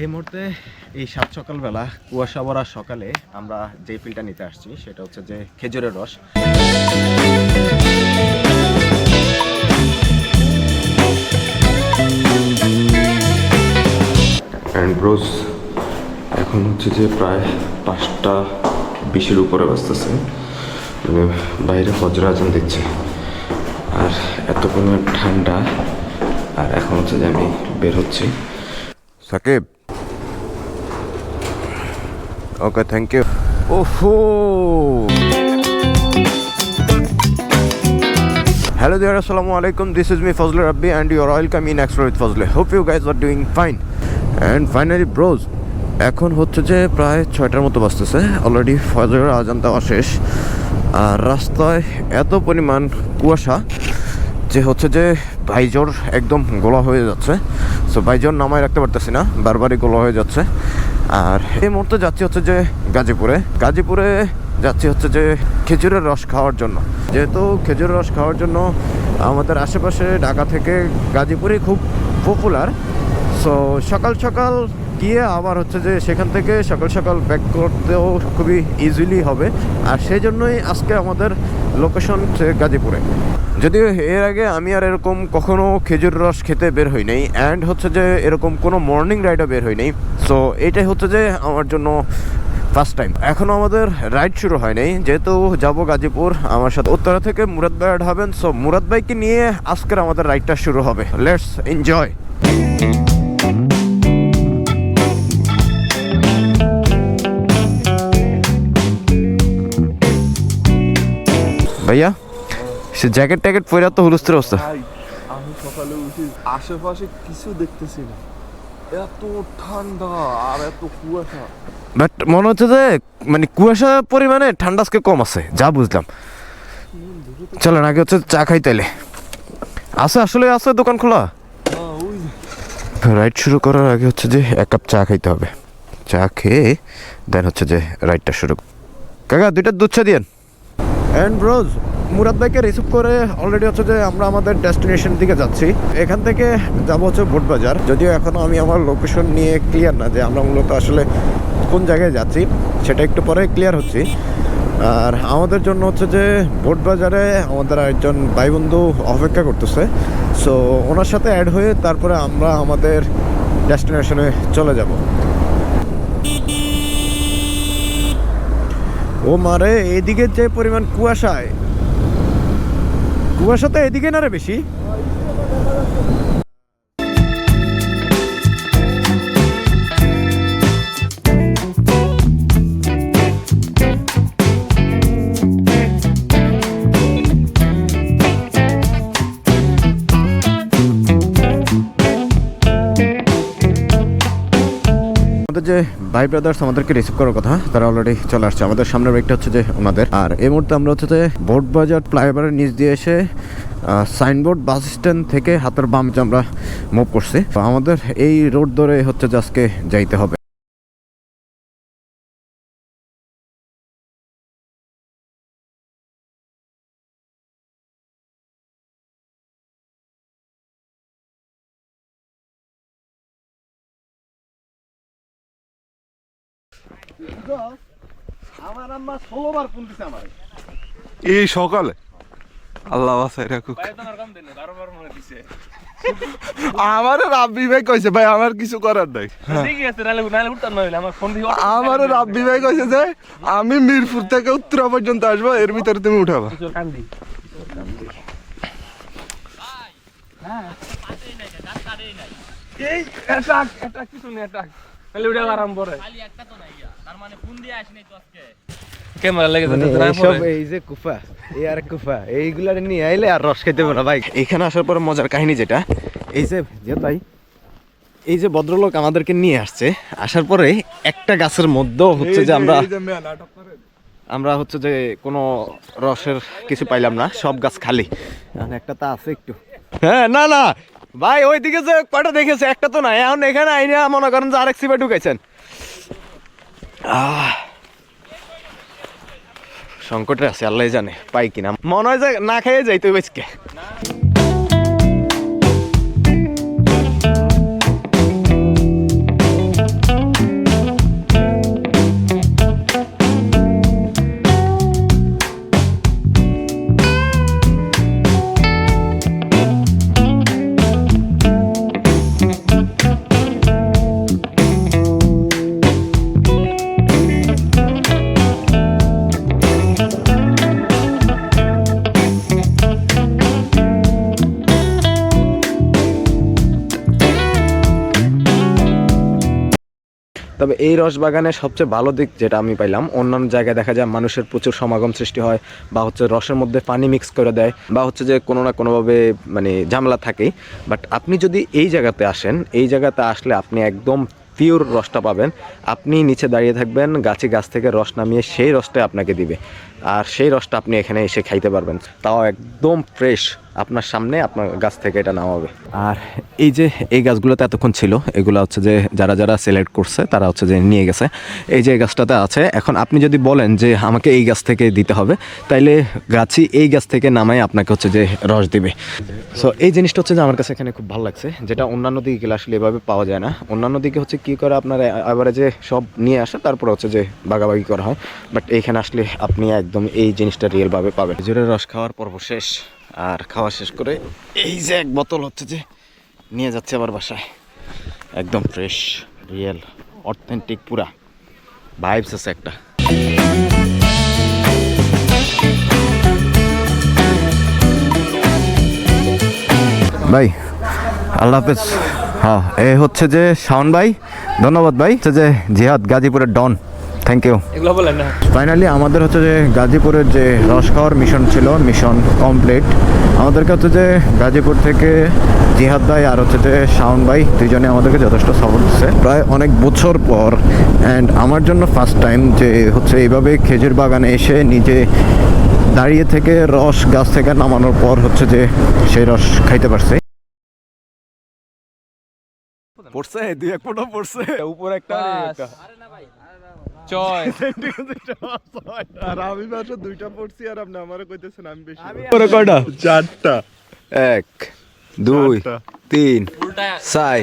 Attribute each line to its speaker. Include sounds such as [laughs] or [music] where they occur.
Speaker 1: এই মুহূর্তে এই সাত সকালবেলা কুয়াশা ভরা সকালে আমরা যে ফিলটা নিতে আসছি সেটা হচ্ছে যে খেজুরের রস। অ্যান্ড ব্রোজ এখন হচ্ছে যে প্রায় পাঁচটা বিশের উপরে বাজতেছে। মানে বাইরে ফজর আজান দিচ্ছে। আর এত পরিমাণ ঠান্ডা আর এখন হচ্ছে যে আমি বের হচ্ছি। সাকিব ওকে থ্যাংক ইউ ও হো হ্যালো দিয়ার আসসালামু আলাইকুম this is me Fazle Rabbi and your welcome in explore with Fazle hope you guys are doing fine and finally bros এখন হচ্ছে যে প্রায় ছয়টার মতো বাসতেছে অলরেডি ফজলের আজান অশেষ আর রাস্তায় এত পরিমাণ কুয়াশা যে হচ্ছে যে বাইজোর একদম গোলা হয়ে যাচ্ছে। সো বাইজোর নামায় রাখতে পারতেছি না। বারবারই গোলা হয়ে যাচ্ছে। আর এই মুহূর্তে যাচ্ছি হচ্ছে যে গাজীপুরে। গাজীপুরে যাচ্ছি হচ্ছে যে খেজুরের রস খাওয়ার জন্য। যেহেতু খেজুরের রস খাওয়ার জন্য আমাদের আশেপাশে ঢাকা থেকে গাজীপুরই খুব পপুলার সো সকাল সকাল গিয়ে আবার হচ্ছে যে সেখান থেকে সকাল সকাল ব্যাক করতেও খুবই ইজিলি হবে। আর সেই জন্যই আজকে আমাদের লোকেশন গাজীপুরে। যদিও এর আগে আমি আর এরকম কখনো খেজুর রস খেতে বের হই নাই অ্যান্ড হচ্ছে যে এরকম কোনো মর্নিং রাইডও বের হই নাই। সো এটাই হচ্ছে যে আমার জন্য ফার্স্ট টাইম এখনও আমাদের রাইড শুরু হয় নাই, যেহেতু যাব গাজীপুর, আমার সাথে উত্তরা থেকে মুরাদ ভাই হবেন। সো মুরাদ ভাইকে নিয়ে আজকের আমাদের রাইডটা শুরু হবে। লেটস এনজয় ভাইয়া সে জ্যাকেট ট্যাকেট পরে তো হুলস্থের অবস্থা।
Speaker 2: আমি সকালে উঠি আশেপাশে কিছু দেখতেছি না। এত ঠান্ডা আর এত কুয়াশা।
Speaker 1: বাট মনে হচ্ছে যে মানে কুয়াশা পরিমাণে ঠান্ডা আজকে কম আছে যা বুঝলাম। চলেন আগে হচ্ছে চা খাই তাইলে। আছে আসলে আছে দোকান খোলা? রাইড শুরু করার আগে হচ্ছে যে এক কাপ চা খাইতে হবে। চা খেয়ে দেন হচ্ছে যে রাইডটা শুরু। কাকা দুইটা দুধ চা দিয়েন। অ্যান্ড ব্রোজ মুরাদ ভাইকে রিসিভ করে অলরেডি হচ্ছে যে আমরা আমাদের ডেস্টিনেশন দিকে যাচ্ছি। এখান থেকে যাব হচ্ছে ভোট বাজার। যদিও এখনও আমি আমার লোকেশন নিয়ে ক্লিয়ার না যে আমরা মূলত আসলে কোন জায়গায় যাচ্ছি, সেটা একটু পরে ক্লিয়ার হচ্ছি। আর আমাদের জন্য হচ্ছে যে ভোট বাজারে আমাদের একজন ভাই বন্ধু অপেক্ষা করতেছে। সো ওনার সাথে অ্যাড হয়ে তারপরে আমরা আমাদের ডেস্টিনেশনে চলে যাব। ও মারে এদিকে যে পরিমাণ কুয়াশায়। কুয়াশা তো এদিকে না রে বেশি? যে ভাই ব্রাদার্স আমাদেরকে রিসিভ করার কথা তারা অলরেডি চলে আসছে। আমাদের সামনের বাইকটা হচ্ছে যে ওনাদের। আর এই মুহূর্তে আমরা হচ্ছে যে বোর্ড বাজার ফ্লাইওভারের নিচ দিয়ে এসে সাইনবোর্ড বাস স্ট্যান্ড থেকে হাতের বামে আমরা মুভ করছি। আমাদের এই রোড ধরে হচ্ছে যে আজকে যাইতে হবে।
Speaker 2: আমার আম্মা ষোলোবার ফোন দিছে আমার এই সকালে। আল্লাহ বাসাই রাখুক। আমার রাব্বি ভাই কইছে ভাই আমার কিছু করার নাই। আমার রাব্বি ভাই কইছে যে আমি মিরপুর থেকে উত্তরা পর্যন্ত আসব এর ভিতরে তুমি উঠাবা।
Speaker 3: এই অ্যাটাক অ্যাটাক কিছু নেই অ্যাটাক খালি উড়ে আরাম করে ক্যামেরা লেগে যাচ্ছে
Speaker 1: এই যে কুফা এই আর কুফা এইগুলা নিয়ে আইলে আর রস খাইতে পারো ভাই। এখানে আসার পরে মজার কাহিনী যেটা এই যে যে ভাই এই যে ভদ্রলোক আমাদেরকে নিয়ে আসছে আসার পরে একটা গাছের মধ্যেও হচ্ছে যে আমরা আমরা হচ্ছে যে কোনো রসের কিছু পাইলাম না সব গাছ খালি। একটা তা আছে একটু। হ্যাঁ না না ভাই ওইদিকে যে কয়টা দেখেছে একটা তো নাই। এখন এখানে আইনে মনে করেন যে আরেক সিপে ঢুকাইছেন। আহ সংকটে আছে আল্লাহ জানে পাই কিনা। মনে হয় যে না খেয়ে যাই তুই বেচকে তবে এই রস বাগানে সবচেয়ে ভালো দিক যেটা আমি পাইলাম, অন্যান্য জায়গায় দেখা যায় মানুষের প্রচুর সমাগম সৃষ্টি হয় বা হচ্ছে রসের মধ্যে পানি মিক্স করে দেয় বা হচ্ছে যে কোনো না কোনোভাবে মানে ঝামেলা থাকেই। বাট আপনি যদি এই জায়গাতে আসেন, এই জায়গাতে আসলে আপনি একদম পিওর রসটা পাবেন। আপনি নিচে দাঁড়িয়ে থাকবেন, গাছে গাছ থেকে রস নামিয়ে সেই রসটাই আপনাকে দিবে। আর সেই রসটা আপনি এখানে এসে খাইতে পারবেন। তাও একদম ফ্রেশ আপনার সামনে আপনার গাছ থেকে এটা নামাবে আর এই যে এই গাছগুলোতে এতক্ষণ ছিল, এগুলো হচ্ছে যে যারা যারা সিলেক্ট করছে, তারা হচ্ছে যে নিয়ে গেছে। এই যে গাছটাতে আছে, এখন আপনি যদি বলেন যে আমাকে এই গাছ থেকে দিতে হবে, তাইলে গাছই এই গাছ থেকে নামাই আপনাকে হচ্ছে যে রস দিবে। সো এই জিনিসটা হচ্ছে যে আমার কাছে এখানে খুব ভালো লাগছে, যেটা অন্যান্য দিকে গেলে আসলে এভাবে পাওয়া যায় না। অন্যান্য দিকে হচ্ছে কি করে আপনার এবারে যে সব নিয়ে আসে, তারপর হচ্ছে যে বাগাবাগি করা হয়। বাট এইখানে আসলে আপনি একদম এই জিনিসটা রিয়েলভাবে পাবে। খেজুরের রস খাওয়ার পর্ব শেষ আর খাওয়া শেষ করে এই যে এক বোতল হচ্ছে যে নিয়ে যাচ্ছে আবার বাসায়। একদম ফ্রেশ রিয়েল অথেন্টিক পুরা ভাইবস আছে একটা। ভাই আল্লাহ হাফেজ। হ্যাঁ এ হচ্ছে যে শাওন ভাই ধন্যবাদ ভাই। হচ্ছে যে জিহাদ গাজীপুরের ডন। থ্যাংক ইউ
Speaker 3: এগুলো বলেন না।
Speaker 1: ফাইনালি আমাদের হচ্ছে যে গাজীপুরের যে রস খাওয়ার মিশন ছিল মিশন কমপ্লিট আমাদেরকে হচ্ছে যে গাজীপুর থেকে জিহাদ ভাই আর হচ্ছে যে শাওন ভাই দুজনে আমাদেরকে যথেষ্ট সাপোর্ট দিচ্ছে প্রায় অনেক বছর পর অ্যান্ড আমার জন্য ফার্স্ট টাইম যে হচ্ছে এইভাবে খেজুর বাগানে এসে নিজে দাঁড়িয়ে থেকে রস গাছ থেকে নামানোর পর হচ্ছে যে সেই রস খাইতে পারছে। পড়ছে দুই এক ফোটো পড়ছে। উপরে একটা
Speaker 3: চয় [laughs]
Speaker 2: আর আমি মাত্র দুইটা পড়ছি আর আপনি আমারে কইতেছেন আমি বেশি
Speaker 1: পরে কয়টা?
Speaker 2: চারটা।
Speaker 1: এক দুই তিন চার।